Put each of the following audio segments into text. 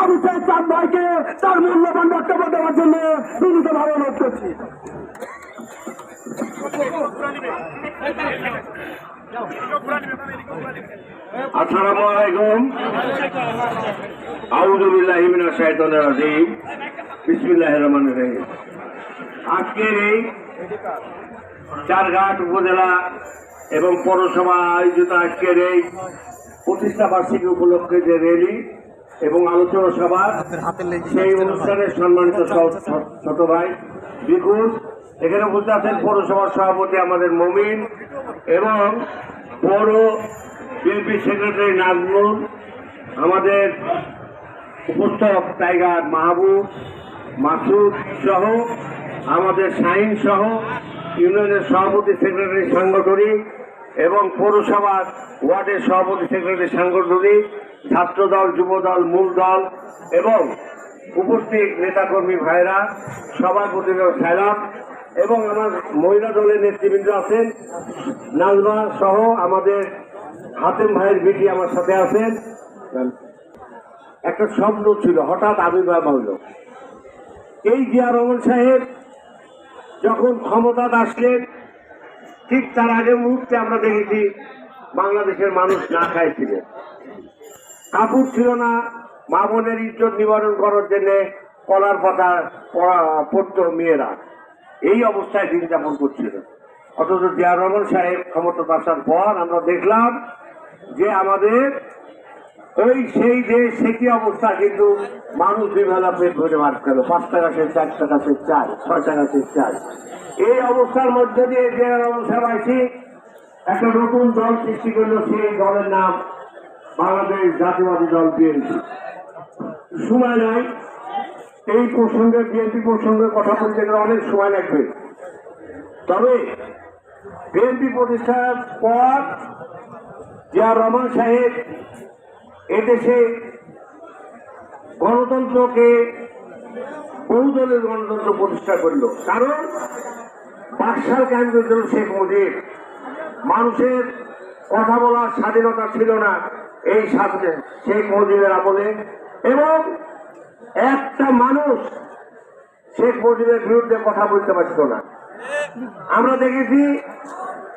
আবু সাইদ চাঁদ ভাইকে তার মূল্যবান বক্তব্য দেওয়ার জন্য বিনীতভাবে অনুরোধ করছি। আজকের এই চারঘাট উপজেলা এবং পৌরসভা আয়োজিত আজকের এই প্রতিষ্ঠা বার্ষিকী উপলক্ষে যে র্যালি এবং আলোচনা সভা সেই অনুষ্ঠানের সম্মানিত ছোট ভাই বিকুল এখানে উপস্থিত আছেন পৌরসভার সভাপতি আমাদের মমিন এবং পৌর বিএনপি সেক্রেটারি নাজমুল আমাদের উপস্থক টাইগার মাহবুব মাসুদ সহ আমাদের শাহিন সহ ইউনিয়নের সভাপতি সেক্রেটারি সাংগঠনিক এবং পৌরসভার ওয়ার্ডের সভাপতি সেক্রেটারি সাংগঠনিক ছাত্রদল, যুবদল মূল দল এবং উপস্থিত নেতাকর্মী ভাইরা সবার প্রতি সাইলাম এবং আমার মহিলা দলের নেতৃবৃন্দ আছেন, নাজমা সহ আমাদের হাতেম ভাইয়ের বেটি আমার সাথে আছেন। একটা শব্দ ছিল, হঠাৎ আবির্ভাব হলো। এই জিয়া রহমান সাহেব যখন ক্ষমতা আসলেন ঠিক তার আগে মুহূর্তে আমরা দেখেছি বাংলাদেশের মানুষ না খাইছিলেন কাপড় ছিল না, মা বোনের ইজ্জত নিবারণ করার জন্য কলার পাতা পড়ত মেয়েরা। এই অবস্থায় দিন যাপন করছিল। অথচ জিয়া রহমান সাহেব ক্ষমতা আসার পর আমরা দেখলাম যে আমাদের ওই সেই দেশ সে কি অবস্থা? কিন্তু মানুষ বিবেলা পেট ভরে মার গেল পাঁচ টাকা সে চার টাকা সে চার ছয় টাকা সে চার এই অবস্থার মধ্যে দিয়ে যে অবস্থা পাইছি একটা নতুন দল সৃষ্টি করল, সেই দলের নাম বাংলাদেশ জাতীয়বাদী দল বিএনপি। সময় নাই। এই প্রসঙ্গে, বিএনপি প্রসঙ্গে কথা বলতে গেলে অনেক সময় লাগবে। তবে বিএনপি প্রতিষ্ঠার পর জিয়া রহমান সাহেব এদেশে গণতন্ত্রকে বহুদলের গণতন্ত্র প্রতিষ্ঠা করল। কারণ বাকশাল কায়েম করেছিল শেখ মুজিব মানুষের কথা বলার স্বাধীনতা ছিল না এই সাথে শেখ মুজিবের আমলে। এবং একটা মানুষ শেখ মুজিবের বিরুদ্ধে কথা বলতে পারত না। আমরা দেখেছি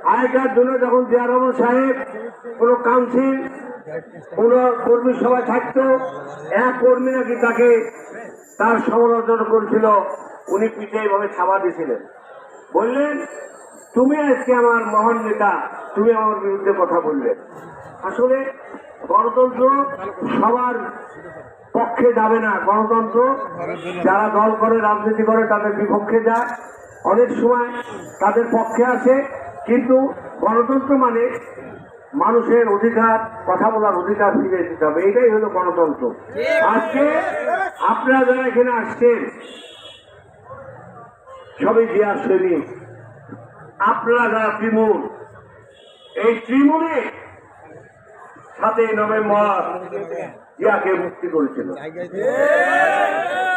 আগেকার জন্য যখন জিয়া রহমান সাহেব কোন কাউন্সিল কোন কর্মী সভায় থাকতো, এক কর্মী নাকি তাকে তার সমালোচনা করেছিল, উনি পিঠে এইভাবে ছাপা দিয়েছিলেন। বললেন, তুমি আজকে আমার মহান নেতা, তুমি আমার বিরুদ্ধে কথা বললে। আসলে গণতন্ত্র সবার পক্ষে যাবে না। গণতন্ত্র যারা দল করে, রাজনীতি করে, তাদের বিপক্ষে যায়। অনেক সময় তাদের পক্ষে আসে, কিন্তু গণতন্ত্র মানে মানুষের অধিকার, কথা বলার অধিকার ফিরে দিতে হবে। এটাই হলো গণতন্ত্র। আজকে আপনারা যারা এখানে আসছেন, সবই জিয়ার সৈনিক আপনারা যারা তৃণমূল, এই তৃণমূলে সাতই নভেম্বর জিয়াকে মুক্তি করেছিল।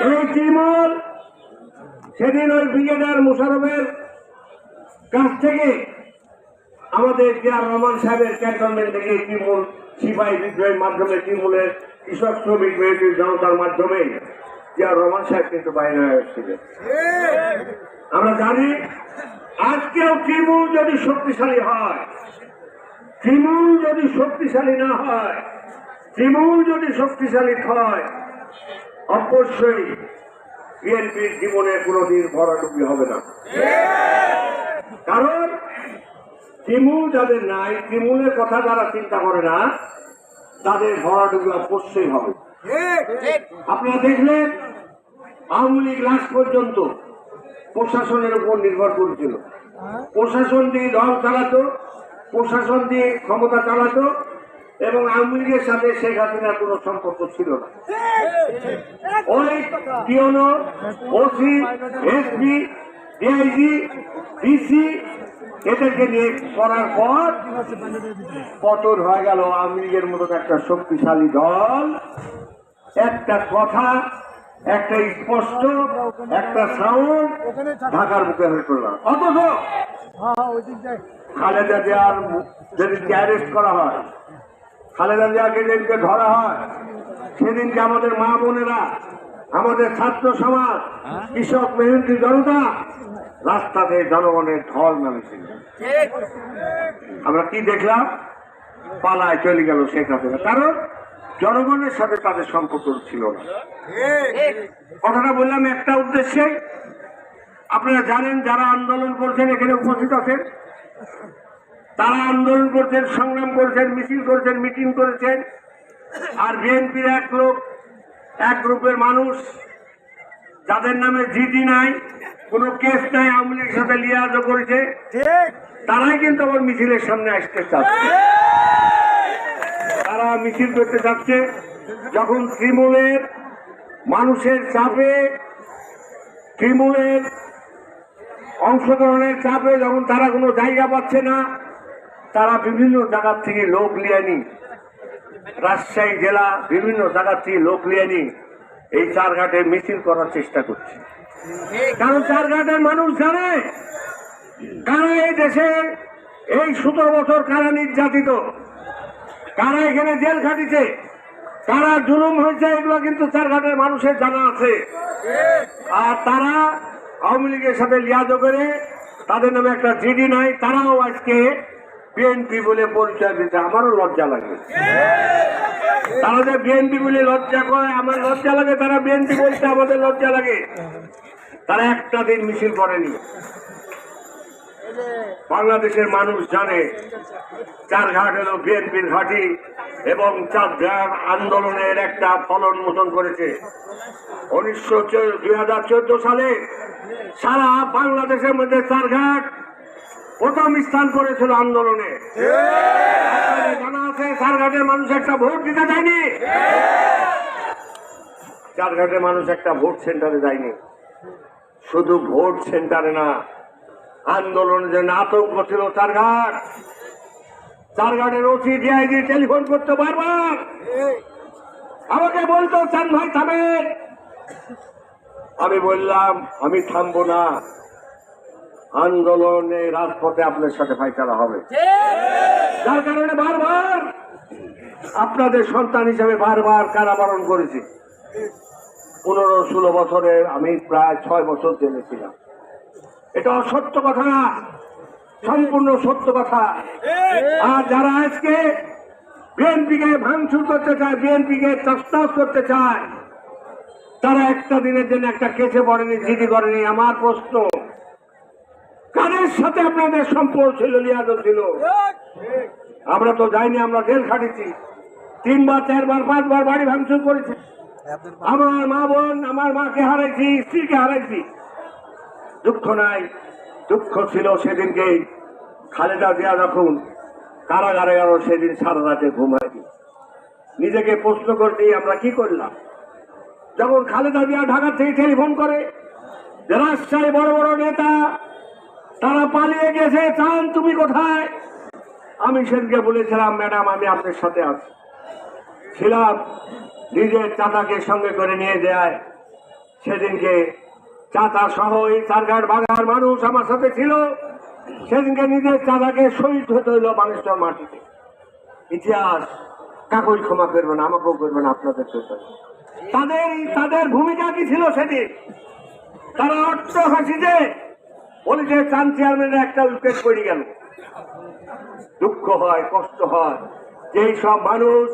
এই তৃণমূল সেদিন ওই ব্রিগেডার মুশারফের কাছ থেকে আমাদের জিয়া রহমান সাহেবের ক্যান্টনমেন্ট থেকে তৃণমূল সিপাহী বিদ্রোহের মাধ্যমে তৃণমূলের কৃষক শ্রমিক বিরোধী জনতার মাধ্যমে জিয়া রহমান সাহেব কিন্তু বাইরে এসেছিলেন। আমরা জানি, আজকেও তৃণমূল যদি শক্তিশালী হয়, তৃণমূল যদি শক্তিশালী না হয়, তৃণমূল যদি শক্তিশালী হয়, অবশ্যই বিএনপির জীবনে কোনোদিন ভরাডুবি হবে না। কারণ তৃণমূল যাদের নাই তৃণমূলের কথা যারা চিন্তা করে না তাদের ভরাডুবি অবশ্যই হবে। আপনারা দেখলেন আওয়ামী লীগ লাস্ট পর্যন্ত প্রশাসনের উপর নির্ভর করেছিল। প্রশাসন দিয়ে দল চালাতো প্রশাসন দিয়ে ক্ষমতা চালাতো এবং আওয়ামী লীগের সাথে শেখ হাসিনার কোনো সম্পর্ক ছিল না। ওই পিওনো ওসি এসপি ডিআইজি ডিসি এদেরকে নিয়ে করার পর পতন হয়ে গেল। আওয়ামী লীগের মতো একটা শক্তিশালী দল। একটা কথা, একটা স্পষ্ট, একটা সাউন্ড ঢাকার বুকে হয়ে পড়লাম অথচ খালেদা জিয়ার যেদিনকে অ্যারেস্ট করা হয়, খালেদা জিয়াকে যেদিনকে ধরা হয়, সেদিনকে আমাদের মা বোনেরা, আমাদের ছাত্র সমাজ, কৃষক, মেহনতি জনতা রাস্তাতে জনগণের ঢল নামেছিল। আমরা কি দেখলাম? পালায় চলে গেল শেখ হাসিনা। কারণ জনগণের সাথে তাদের সম্পর্ক ছিল না। কথাটা বললাম একটা উদ্দেশ্যে। আপনারা জানেন যারা আন্দোলন করছেন এখানে উপস্থিত আছেন? তারা আন্দোলন করছেন সংগ্রাম করছেন মিছিল করছেন মিটিং করেছেন। আর বিএনপির এক লোক এক গ্রুপের মানুষ যাদের নামে জিডি নাই কোনো কেস নাই আওয়ামী লীগের সাথে লিয়াজ করেছে। তারাই কিন্তু আমার মিছিলের সামনে আসতে চাচ্ছে। তারা মিছিল করতে চাচ্ছে। যখন তৃণমূলের মানুষের চাপে তৃণমূলের অংশগ্রহণের চাপে যখন তারা কোনো জায়গা পাচ্ছে না তারা বিভিন্ন জায়গার থেকে লোক লিয়ে নি। রাজশাহী জেলা বিভিন্ন জায়গার থেকে লোক লিয়ে নি। এই চারঘাটে মিছিল করার চেষ্টা করছে। কারণ চারঘাটের মানুষ জানে কারা এই দেশে এই সতেরো বছর কারা নির্যাতিত, কারা এখানে জেল খাটিছে, কারা জুলুম হয়েছে, এগুলো কিন্তু চারঘাটের মানুষের জানা আছে। আর তারা আওয়ামী লীগের সাথে লিয়াজ করে তাদের নামে একটা জিডি নাই, তারাও আজকে বিএনপি বলে পরিচয় দিতে আমারও লজ্জা লাগে। তারা যে বিএনপি বলে লজ্জা করে, আমার লজ্জা লাগে, তারা বিএনপি বলতে আমাদের লজ্জা লাগে। তারা একটা দিন মিছিল করেনি। বাংলাদেশের মানুষ জানে, চার চারঘাট হলো বিএনপির ঘাঁটি এবং চারঘাট আন্দোলনের একটা ফলন মোচন করেছে। উনিশশো দুই সালে সারা বাংলাদেশের মধ্যে চারঘাট প্রথম স্থান করেছিল আন্দোলনে। জানা আছে, চারঘাটের মানুষ একটা ভোট দিতে যায়নি চারঘাটের মানুষ একটা ভোট সেন্টারে যায়নি শুধু ভোট সেন্টারে না আন্দোলনের যে আতঙ্ক ছিল চারঘাট, চারঘাটের ওসি ডিআইজি টেলিফোন করতে বারবার। আমাকে বলতো, চান ভাই, থামেন। আমি বললাম, আমি থামবো না। আন্দোলনে রাজপথে আপনার সাথে ফাইসালা হবে। যার কারণে বারবার আপনাদের সন্তান হিসেবে বারবার কারাবরণ করেছি। পনেরো ষোলো বছরে আমি প্রায় ছয় বছর জেলে ছিলাম। এটা অসত্য কথা না, সম্পূর্ণ সত্য কথা। আর যারা আজকে বিএনপিকে ভাঙচুর করতে চায়, বিএনপিকে তস্তাস করতে চায়, তারা একটা দিনের জন্য একটা কেসে পড়েনি জিডি করেনি। আমার প্রশ্ন কাদের সাথে আপনাদের সম্পর্ক ছিল লিয়াজ ছিল? আমরা তো যাইনি আমরা জেল খাটিছি। তিনবার চারবার পাঁচবার বাড়ি ভাঙচুর করেছি। আমার মা বোন আমার মাকে হারাইছি স্ত্রীকে হারাইছি। দুঃখ নাই দুঃখ ছিল সেদিনকে খালেদা জিয়া যখন কারাগারে গেল সেদিন সারা রাতে ঘুমাইনি নিজেকে প্রশ্ন করতে আমরা কি করলাম? যখন খালেদা জিয়া ঢাকা থেকে টেলিফোন করে রাজশাহী বড় বড় নেতা তারা পালিয়ে গেছে চান তুমি কোথায়? আমি সেদিনকে বলেছিলাম, ম্যাডাম, আমি আপনার সাথে আছি। ছিলাম, নিজের চাচাকে সঙ্গে করে নিয়ে যায়। সেদিনকে চাচা সহ এই চারঘাট বাগার মানুষ আমার সাথে ছিল। সেদিনকে নিজের চাচাকে শহীদ হতে হইল মানুষের মাটিতে। ইতিহাস, কাকুই ক্ষমা করবে না আমাকেও করবেন আপনাদের চোখে তাদের তাদের ভূমিকা কি ছিল সেদিন? তারা অট্ট হাসিতে বলেছে চান চেয়ারম্যানের একটা উইকেট পড়ে গেল। দুঃখ হয়, কষ্ট হয়। যেই সব মানুষ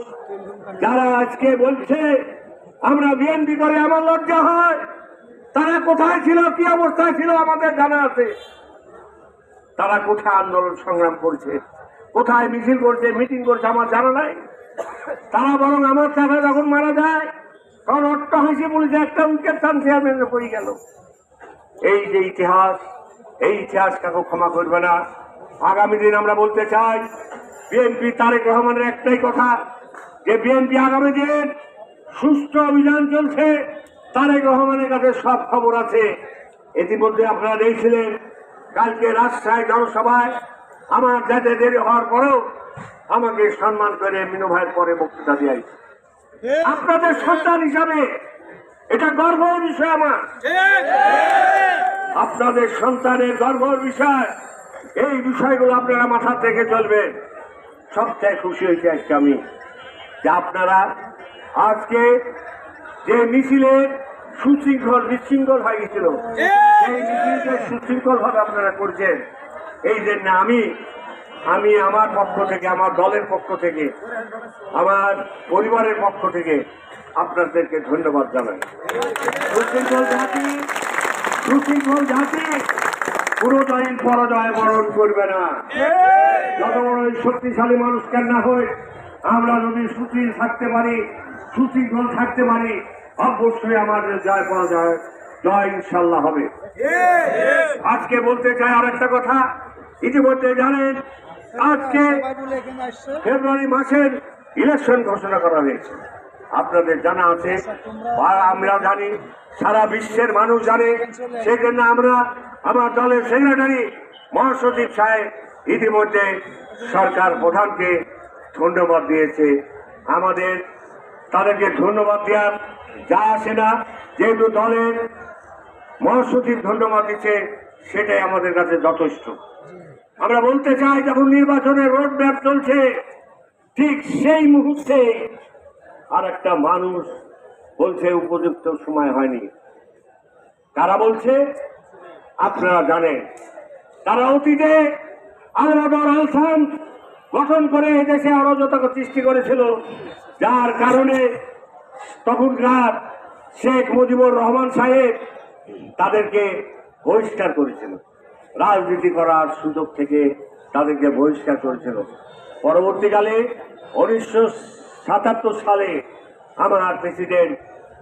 যারা আজকে বলছে, আমরা বিএনপি করে আমার লজ্জা হয়। তারা কোথায় ছিল, কি অবস্থায় ছিল, আমাদের জানা আছে। তারা কোথায় আন্দোলন সংগ্রাম করছে? কোথায় মিছিল করছে, মিটিং করছে, আমার জানা নাই। তারা বরং আমার চাষা যখন মারা যায়, তখন অট্ট হাসি বলেছে একটা উইকেট চান চেয়ারম্যানের পড়ে গেল। এই যে ইতিহাস এই ইতিহাস কাকু ক্ষমা করবে না। আগামী দিন আমরা বলতে চাই বিএনপি তারেক রহমানের একটাই কথা যে বিএনপি আগামী দিন সুস্থ অভিযান চলছে তারেক রহমানের কাছে সব খবর আছে। ইতিমধ্যে আপনারা দেখছিলেন কালকে রাজশাহী জনসভায় আমার যাতে দেরি হওয়ার পরেও আমাকে সম্মান করে মিনু ভাইয়ের পরে বক্তৃতা দিয়ে আপনাদের সন্তান হিসাবে এটা গর্বের বিষয় আমার। আপনাদের সন্তানের গর্বর বিষয়। এই বিষয়গুলো আপনারা মাথা থেকে চলবেন। সবচেয়ে খুশি হয়েছে আজকে আমি। যে আপনারা আজকে যে মিছিলের সুশৃঙ্খল, বিশৃঙ্খল হয়ে গেছিল, সেই মিছিলকে সুশৃঙ্খল ভাবে আপনারা করছেন। এই জন্য আমি আমি আমার পক্ষ থেকে, আমার দলের পক্ষ থেকে, আমার পরিবারের পক্ষ থেকে আপনাদেরকে ধন্যবাদ জানাই। সুশৃঙ্খল জাতি সুশৃঙ্খল জাতি পুরোটাই পরাজয় বরণ করবে না। যত বড় শক্তিশালী মানুষ কেন না হয় আমরা যদি সুশীল থাকতে পারি, সুশৃঙ্খল থাকতে পারি, অবশ্যই আমাদের জয় পরাজয়, জয় ইনশাল্লাহ হবে। আজকে বলতে চাই আর একটা কথা, ইতিমধ্যে জানেন, আজকে ফেব্রুয়ারি মাসের ইলেকশন ঘোষণা করা হয়েছে। আপনাদের জানা আছে আমরা জানি, সারা বিশ্বের মানুষ জানে সেই জন্য আমরা আমার দলের সেক্রেটারি মহাসচিব সাহেব ইতিমধ্যে সরকার প্রধানকে ধন্যবাদ দিয়েছে। আমাদের তাদেরকে ধন্যবাদ দেওয়ার যা আসে না, যেহেতু দলের মহাসচিব ধন্যবাদ দিচ্ছে, সেটাই আমাদের কাছে যথেষ্ট। আমরা বলতে চাই, যখন নির্বাচনের রোড ম্যাপ চলছে, ঠিক সেই মুহূর্তে আর একটা মানুষ বলছে উপযুক্ত সময় হয়নি। তারা বলছে? আপনারা জানেন। তারা অতীতে আলমাদর আলসান গঠন করে এদেশে অরাজকতা সৃষ্টি করেছিল। যার কারণে তখনকার শেখ মুজিবুর রহমান সাহেব তাদেরকে বহিষ্কার করেছিল। রাজনীতি করার সুযোগ থেকে তাদেরকে বহিষ্কার করেছিল। পরবর্তীকালে উনিশশো সাতাত্তর সালে আমার প্রেসিডেন্ট,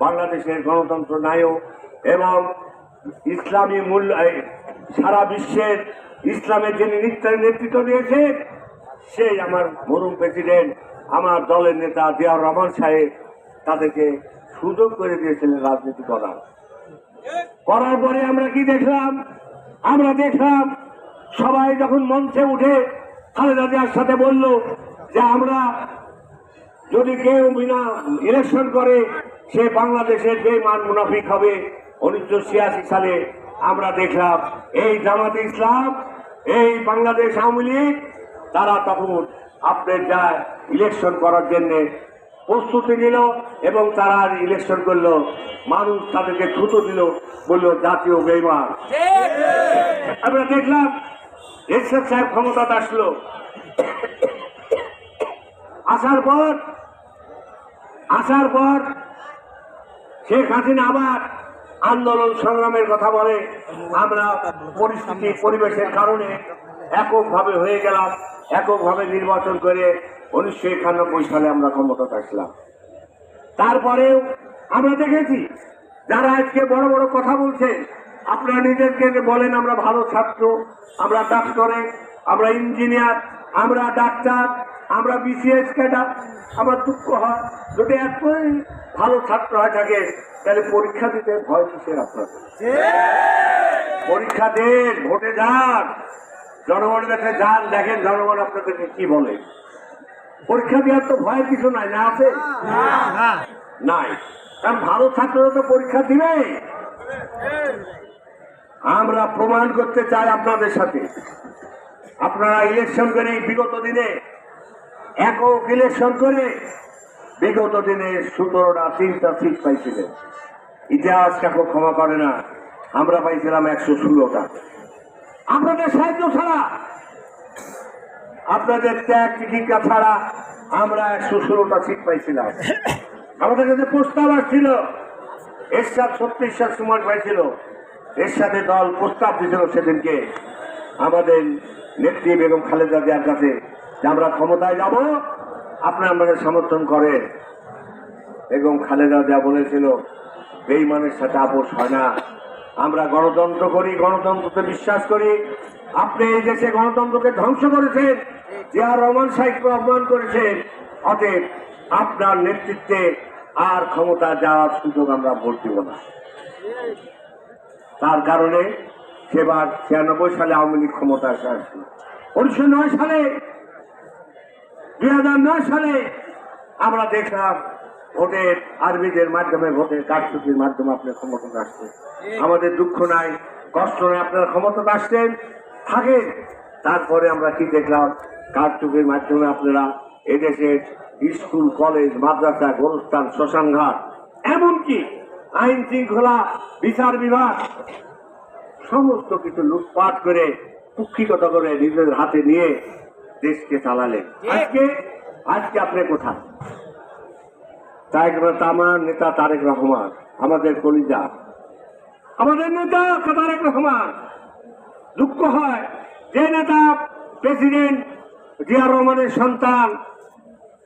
বাংলাদেশের গণতন্ত্র নায়ক এবং ইসলামী এই সারা বিশ্বের ইসলামের যিনি নেতৃত্ব দিয়েছেন, সেই আমার মরুম প্রেসিডেন্ট, আমার দলের নেতা জিয়াউর রহমান সাহেব তাদেরকে সুযোগ করে দিয়েছিলেন রাজনীতি করার করার পরে আমরা কি দেখলাম? আমরা দেখলাম সবাই যখন মঞ্চে উঠে খালেদা জিয়ার সাথে বলল যে আমরা যদি কেউ বিনা ইলেকশন করে, সে বাংলাদেশের বেমান মুনাফিক হবে। উনিশশো ছিয়াশি সালে আমরা দেখলাম, এই জামাত ইসলাম, এই বাংলাদেশ আওয়ামী লীগ, তারা তখন আপনার যা ইলেকশন করার জন্য প্রস্তুতি নিল এবং তারা ইলেকশন করল। মানুষ তাদেরকে ছুতো দিল, বলল, জাতীয় বেইমান আমরা দেখলাম এরশাদ সাহেব ক্ষমতাতে আসলো। আসার পর আসার পর শেখ হাসিনা আবার আন্দোলন সংগ্রামের কথা বলে। আমরা পরিস্থিতি, পরিবেশের কারণে এককভাবে হয়ে গেলাম, এককভাবে নির্বাচন করে উনিশশো একানব্বই সালে আমরা ক্ষমতাতে আসলাম। তারপরেও আমরা দেখেছি, যারা আজকে বড় বড় কথা বলছেন আপনারা নিজেদেরকে বলেন, আমরা ভালো ছাত্র, আমরা ডাক্তারে আমরা ইঞ্জিনিয়ার, আমরা ডাক্তার আমরা বিসিএস ক্যাডার আমার দুঃখ হয়। যদি এতই ভালো ছাত্র হয়ে থাকে তাহলে পরীক্ষা দিতে ভয় কিসের আপনার পরীক্ষা দেন ভোটে যান। জনগণের কাছে যান দেখেন জনগণ আপনাদেরকে কি বলে। পরীক্ষা দেওয়ার তো ভয় কিছু নাই না আছে? নাই। কারণ ভালো ছাত্ররা তো পরীক্ষা দিবে। আমরা প্রমাণ করতে চাই আপনাদের সাথে। আপনারা ইলেকশন করে বিগত দিনে একক ইলেকশন করে বিগত দিনে সতেরোটা তিনটা সিট পাইছিলেন। ইতিহাস কাকু ক্ষমা করে না, আমরা পাইছিলাম একশো ষোলোটা। আপনাদের সাহায্য ছাড়া, আপনাদের ত্যাগ টিকিকা ছাড়া আমরা একশো ষোলোটা সিট পাইছিলাম। আমাদের কাছে প্রস্তাব আসছিল, এরশাদ ছত্রিশার সময় পাইছিল, এরশাদে দল প্রস্তাব দিয়েছিল সেদিনকে। আমাদের নেত্রী বেগম খালেদা জিয়ার কাছে যে আমরা ক্ষমতায় যাব আপনারা আমাদের সমর্থন করেন। এবং খালেদা জিয়া বলেছিল বেইমানের সাথে আপোষ হয় না। আমরা গণতন্ত্র করি, গণতন্ত্রতে বিশ্বাস করি। আপনি এই দেশে গণতন্ত্রকে ধ্বংস করেছেন। যে আর রহমান সাহেবকে অপমান করেছেন। অতএব আপনার নেতৃত্বে আর ক্ষমতা যাওয়ার সুযোগ আমরা ভোট দিব না। তার কারণে সেবার ছিয়ানব্বই সালে আওয়ামী লীগ ক্ষমতা আসে। উনিশশো নয় সালে দুই হাজার নয় সালে আমরা দেখলাম ভোটের আরবিদের মাধ্যমে, ভোটের কারচুপির মাধ্যমে আপনার ক্ষমতা আসছে। আমাদের দুঃখ নাই, কষ্ট নাই, আপনার ক্ষমতা আসছেন। থাকেন তারপরে আমরা কি দেখলাম? কারচুপির মাধ্যমে আপনারা এদেশের স্কুল, কলেজ, মাদ্রাসা গোরস্থান শ্মশানঘাট, এমনকি আইন শৃঙ্খলা, বিচার বিভাগ, সমস্ত কিছু লুটপাট করে কুক্ষিগত করে নিজের হাতে নিয়ে দেশকে চালালেন আজকে আজকে আপনি কোথায়? তারেক আমার নেতা তারেক রহমান আমাদের কলিজা। আমাদের নেতা তারেক রহমান। দুঃখ হয় যে নেতা প্রেসিডেন্ট জিয়া রহমানের সন্তান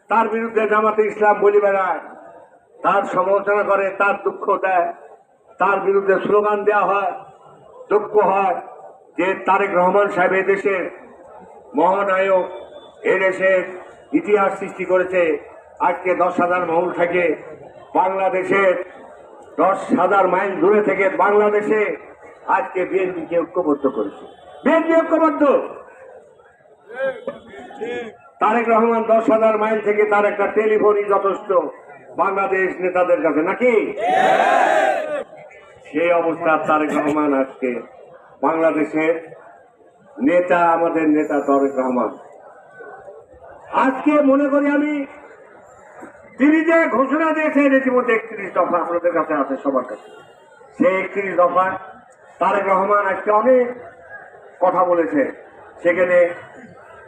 তার বিরুদ্ধে জামাতে ইসলাম বলি বেড়ায় তার সমালোচনা করে তার দুঃখ দেয় তার বিরুদ্ধে স্লোগান দেওয়া হয় দুঃখ হয় যে তারেক রহমান সাহেব দেশের মহানায়ক এদেশের ইতিহাস সৃষ্টি করেছে। আজকে দশ হাজার মহল থেকে বাংলাদেশের দশ হাজার মাইল দূরে থেকে বাংলাদেশে আজকে বিএনপিকে ঐক্যবদ্ধ করেছে। বিএনপি ঐক্যবদ্ধ? তারেক রহমান দশ হাজার মাইল থেকে তার একটা টেলিফোনই যথেষ্ট বাংলাদেশ নেতাদের কাছে নাকি? সেই অবস্থা তারেক রহমান আজকে বাংলাদেশের নেতা, আমাদের নেতা তারেক রহমান। আজকে মনে করি আমি, তিনি যে ঘোষণা দিয়েছেন ইতিমধ্যে একত্রিশ দফা আপনাদের কাছে আছে, সবার কাছে। সেই একত্রিশ দফায় তারেক রহমান আজকে অনেক কথা বলেছে। সেখানে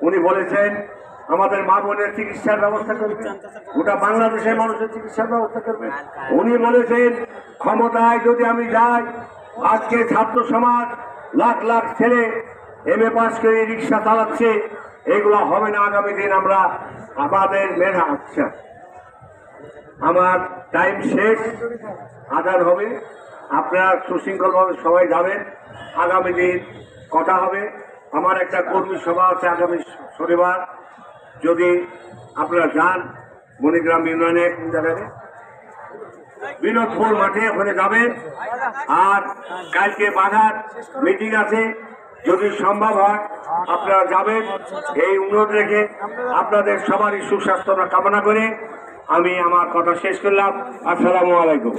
উনি বলেছেন, আমাদের মা বোনের চিকিৎসার ব্যবস্থা করবে, গোটা বাংলাদেশের মানুষের চিকিৎসার ব্যবস্থা করবে। উনি বলেছেন, ক্ষমতায় যদি আমি যাই, আজকে ছাত্র সমাজ লাখ লাখ ছেলে এম এ পাস করে রিক্সা চালাচ্ছে, এগুলো হবে না আগামী দিন, আমরা আমাদের মেধা আচ্ছা। আমার টাইম শেষ আজান হবে। আপনারা সুশৃঙ্খলভাবে সবাই যাবেন, আগামী দিন কথা হবে। আমার একটা কর্মী সভা আছে আগামী শনিবার। যদি আপনারা যান, মণিগ্রাম ইউনিয়নে, কোন জায়গায়? বিনোদপুর মাঠে ওখানে যাবেন। আর কালকে বাধার মিটিং আছে। যদি সম্ভব হয়, আপনারা যাবেন এই অনুরোধ রেখে আপনাদের সবারই সুস্বাস্থ্য কামনা করে আমি আমার কথা শেষ করলাম। আসসালামু আলাইকুম।